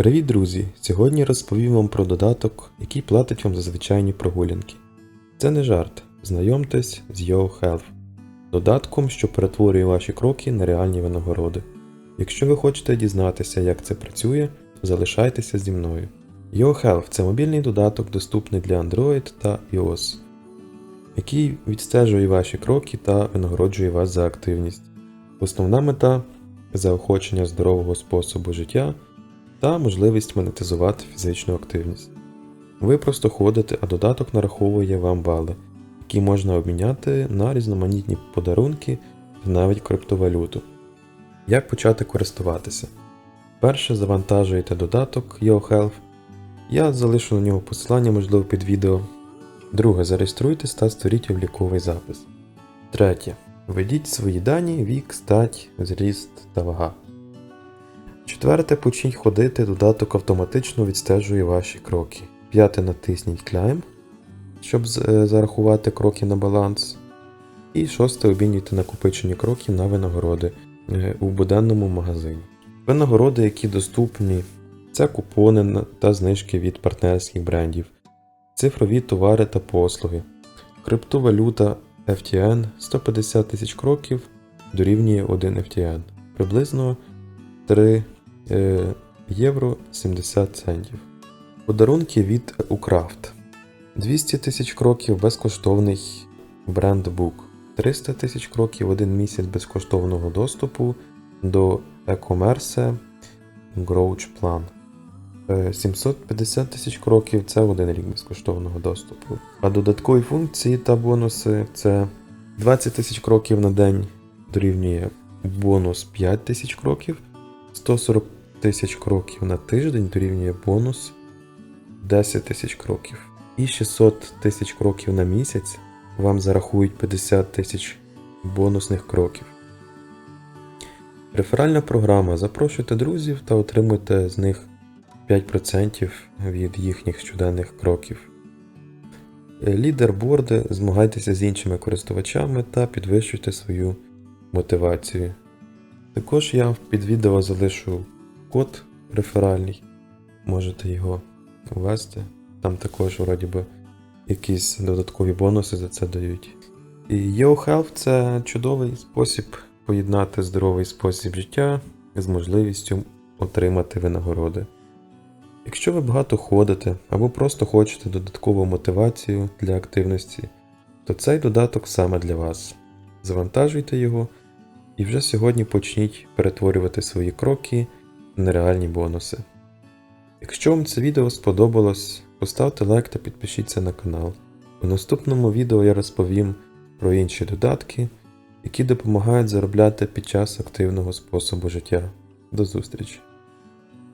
Привіт, друзі! Сьогодні розповім вам про додаток, який платить вам за звичайні прогулянки. Це не жарт. Знайомтесь з YoHealth, додатком, що перетворює ваші кроки на реальні винагороди. Якщо ви хочете дізнатися, як це працює, залишайтеся зі мною. YoHealth – це мобільний додаток, доступний для Android та iOS, який відстежує ваші кроки та винагороджує вас за активність. Основна мета заохочення здорового способу життя та можливість монетизувати фізичну активність. Ви просто ходите, а додаток нараховує вам бали, які можна обміняти на різноманітні подарунки та навіть криптовалюту. Як почати користуватися? Перше завантажуєте додаток YoHealth. Я залишу на нього посилання, можливо, під відео. Друге, зареєструйтесь та створіть обліковий запис. Третє. Введіть свої дані, вік, стать, зріст та вага. Четверте, почніть ходити, додаток автоматично відстежує ваші кроки. П'яте, натисніть Climb, щоб е, зарахувати кроки на баланс. І шосте, обмінюйте накопичені кроки на винагороди е, у буденному магазині. Винагороди, які доступні, це купони та знижки від партнерських брендів, цифрові товари та послуги, криптовалюта FTN 150 тисяч кроків дорівнює 1 FTN, приблизно 3 е, євро 70 центів. Подарунки від Ukraft. 200 тисяч кроків безкоштовний брендбук. 300 тисяч кроків один місяць безкоштовного доступу до e-commerce Grouch Plan. Е, 750 тисяч кроків це один рік безкоштовного доступу. А додаткові функції та бонуси це 20 тисяч кроків на день дорівнює бонус 5 тисяч кроків, 140 тисяч кроків на тиждень дорівнює бонус 10 тисяч кроків. І 600 тисяч кроків на місяць вам зарахують 50 тисяч бонусних кроків. Реферальна програма. Запрошуйте друзів та отримуйте з них 5% від їхніх щоденних кроків. Е, Лідерборди, змагайтеся з іншими користувачами та підвищуйте свою мотивацію. Також я під відео залишу код реферальний, можете його ввести. Там також вроді би якісь додаткові бонуси за це дають. І YoHealth – це чудовий спосіб поєднати здоровий спосіб життя з можливістю отримати винагороди. Якщо ви багато ходите або просто хочете додаткову мотивацію для активності, то цей додаток саме для вас. Завантажуйте його і вже сьогодні почніть перетворювати свої кроки на реальні бонуси. Якщо вам це відео сподобалось, поставте лайк та підпишіться на канал. У наступному відео я розповім про інші додатки, які допомагають заробляти під час активного способу життя. До зустрічі!